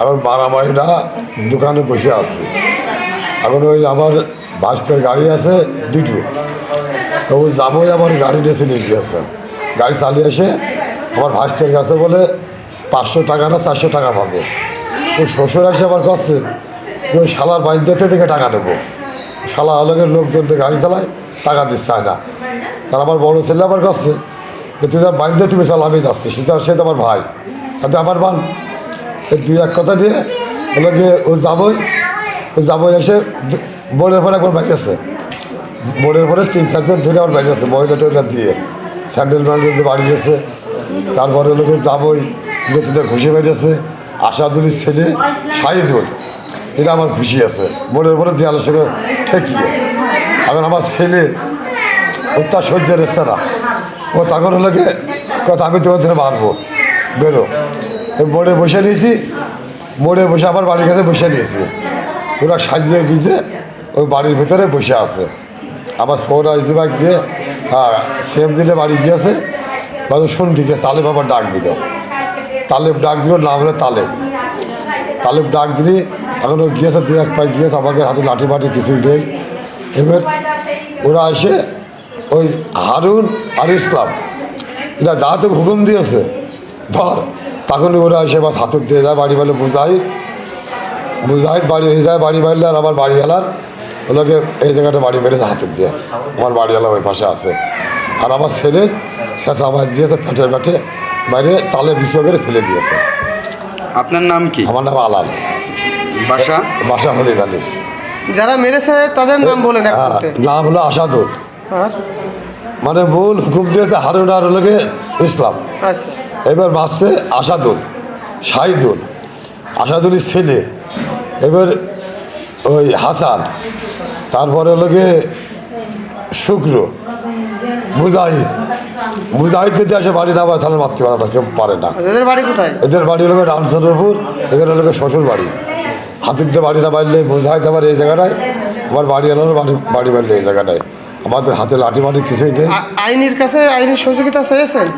এখন মারামারিটা দোকানে বসে আছে। এখন ওই আমার বাসটার গাড়ি আছে দুটো। তো ও যাবোই আমার গাড়ি নিয়ে চলে গিয়েছে। গাড়ি চালিয়ে এসে আমার ভাস্তের কাছে বলে, পাঁচশো টাকা না চারশো টাকা পাবো। ওই শ্বশুর এসে আবার করছে যে ওই শালার বাইন্দাতে থেকে টাকা নেব। শালা আলোকের লোকজন তো গাড়ি চালায়, টাকা দিস চায় না। তার আমার বড় ছেলে আবার করছে যে, তুই তার বাইন্দে তুমি চাল, আমি যাচ্ছি। সে তো তো আমার ভাই। তাতে আমার বান দুই এক কথা দিয়ে বলে যে, ও যাবই ও যাবই এসে বোর্ডের পরে একবার বাইকেছে বোর্ডের পরে তিন চারজন ধরে আমার বাইকেছে মহিলা টয়লা দিয়ে। স্যান্ডেল ম্যান্ডেল দিয়ে বাড়ি গেছে। তারপরে লোক যাবই তোদের ঘুষে বেরিয়েছে আশাদুলির ছেলে শাহিদুল এটা আমার খুশি আছে। বোর্ডের পরে দেয়ালের সঙ্গে ঠেকিয়ে। এখন আমার ছেলে, ও তার সহ্যের না। ও তখন হলো গিয়ে, কথা আমি তোমার ধরে মারবো। বেরো। বোর্ডে বসে নিয়েছি। বোর্ডে বসে আবার বাড়ির কাছে বসে নিয়েছি। ওরা সাজিয়ে গুজে ওই বাড়ির ভিতরে বসে আছে। আমার সৌরা ইজবাক গিয়ে হ্যাঁ সেম দিনে বাড়ি গিয়েছে। বাবু শুন দিকে, তালেব আবার ডাক দিল। তালেব ডাক দিল, নাম হলো তালেব। তালেব ডাক দিলি, এখন ও গিয়েছে দু এক পাই গিয়েছে আমাকে হাতে লাঠি মাটি কিছুই নেই। এবার ওরা এসে ওই হারুন আর ইসলাম, এরা যা তো হুকুম দিয়েছে, ধর তখন ওরা এসে বাস হাতুর দিয়ে যায় বাড়ি বাড়ি মুজাহিদ মুজাহিদ বাড়ি হয়ে যায় বাড়ি মারলে আর আমার বাড়ি এলার ওগুলোকে এই জায়গাটা বাড়ি মেরেছে হাতের দিয়ে। আমার বাড়ি এলাম ওই পাশে আছে। আর আমার ছেলের শেষ আমার দিয়েছে পেটে পেটে বাইরে তালে বিচো করে ফেলে দিয়েছে। আপনার নাম কি? আমার নাম আলাল। বাসা? বাসা হলে আলী। যারা মেরেছে তাদের নাম বলেন হ্যাঁ। নাম হলো আসাদুল। মানে মূল হুকুম দিয়েছে হারুন আর ইসলাম। আচ্ছা। এবার মারছে আশাদুল শাহিদুল আসাদুলের ছেলে। এবার ওই হাসান তারপরে হলো গিয়ে শুক্র মুজাহিদ। মুজাহিদ যদি আসে বাড়ি না পায় তাহলে মারতে পারে না কেউ পারে না। এদের বাড়ি কোথায়? এদের বাড়ি হলো রামচন্দ্রপুর এখানে হলো গিয়ে শ্বশুর বাড়ি। হাতির দিয়ে বাড়ি না বাড়লে মুজাহিদ আমার এই জায়গাটায় আমার বাড়ি এলো বাড়ি বাড়ি বাড়লে এই জায়গাটায় আমাদের হাতে লাঠি মাটি কিছুই নেই। আইনের কাছে আইনের সহযোগিতা চেয়েছেন?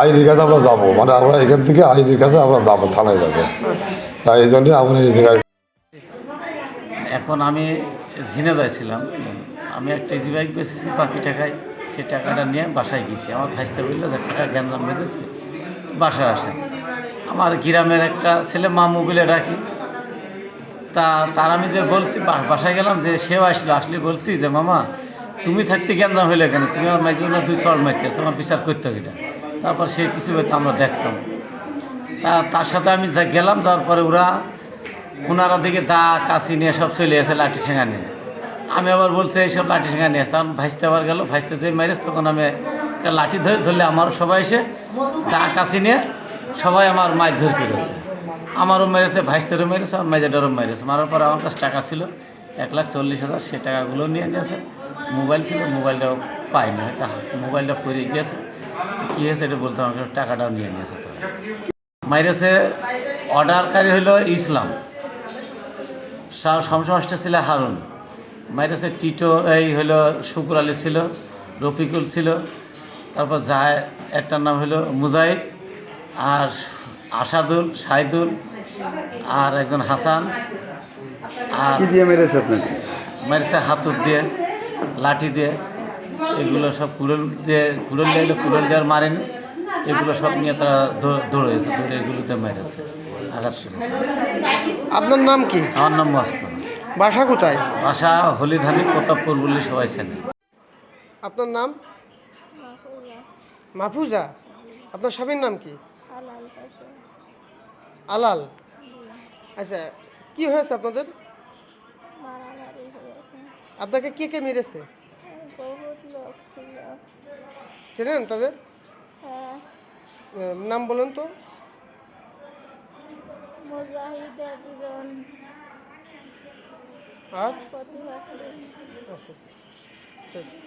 আইনের কাছে আমরা যাব। মানে আমরা এখান থেকে আইনের কাছে আমরা যাব, থানায় যাব। তাই এই জন্যে আমরা এই জায়গায় এখন আমি ঝিনেদায় ছিলাম। আমি একটা ইজি বাইক বেচেছি, বাকি টাকায় সে টাকাটা নিয়ে বাসায় গেছি। আমার ভাইতে বলল যে টাকা গ্যাঞ্জাম বেঁধেছে, বাসায় আসে। আমার গ্রামের একটা ছেলে মা মোবিলে ডাকি। তা, তার আমি যে বলছি বাসায় গেলাম যে সেও আসলো। আসলে বলছি যে, মামা, তুমি থাকতে গ্যাঞ্জাম হইলে কেন? তুমি আমার মাইজে দুই চড় মারতে তোমার বিচার করতে কিনা তারপর সে কিছু হয়তো আমরা দেখতাম। তা তার সাথে আমি যা গেলাম তারপরে ওরা ওনারা দিকে দা, কাশি নিয়ে সব চলে আসে লাঠি ঠেঙা নিয়ে। আমি আবার বলছি এইসব লাঠি ঠেঙা নিয়ে আসে। তখন ভাইসতে আবার গেল ভাইসতে যে মেরেছে তখন আমি লাঠি ধরে ধরলে আমার সবাই এসে দা, কাশি নিয়ে সবাই আমার মাছ ধরে করেছে আমারও মেরেছে ভাইসতেরও মেরেছে আমার মেজেটারও মেরেছে মারার পর আমার কাছে টাকা ছিল, এক লাখ চল্লিশ হাজার, সে টাকাগুলো নিয়ে নিয়েছে। মোবাইল ছিল, মোবাইলটাও পাইনি, হয়তো মোবাইলটা পড়ে গিয়েছে। কী হয়েছে এটা বলতে আমাকে টাকাটাও নিয়ে নিয়েছে তো মাইরেছে অর্ডারকারী হলো ইসলাম সা- সমসমষ্টা ছিল হারুন। মাইরেছে টিটো এই হলো শুকুর আলী ছিল রফিকুল ছিল তারপর জায় একটার নাম হলো মুজাহিদ আর আসাদুল শাহিদুল আর একজন হাসান আর দিয়ে মেরেছে আপনাকে? মারিছে হাতুর দিয়ে লাঠি দিয়ে। এগুলো সব কুড়ল দিয়ে কুড়োল দিয়ে কুড়োল দেওয়ার মারেনি এগুলো সব নিয়ে তারা দৌড়েছে দৌড়ে এগুলোতে মেরেছে আঘাত করেছে। আপনার নাম কি? আমার নাম মস্ত। বাসা কোথায়? বাসা হলিধানি প্রতাপপুর বলে সবাই চেনে। আপনার নাম? মাহফুজা। আপনার স্বামীর নাম কি? আলাল আচ্ছা কি হয়েছে আপনাদের? আপনাকে কে কে মেরেছে? চেনেন তাদের? হ্যাঁ। নাম বলেন তো। আর? আচ্ছা আচ্ছা আচ্ছা। ঠিক আছে।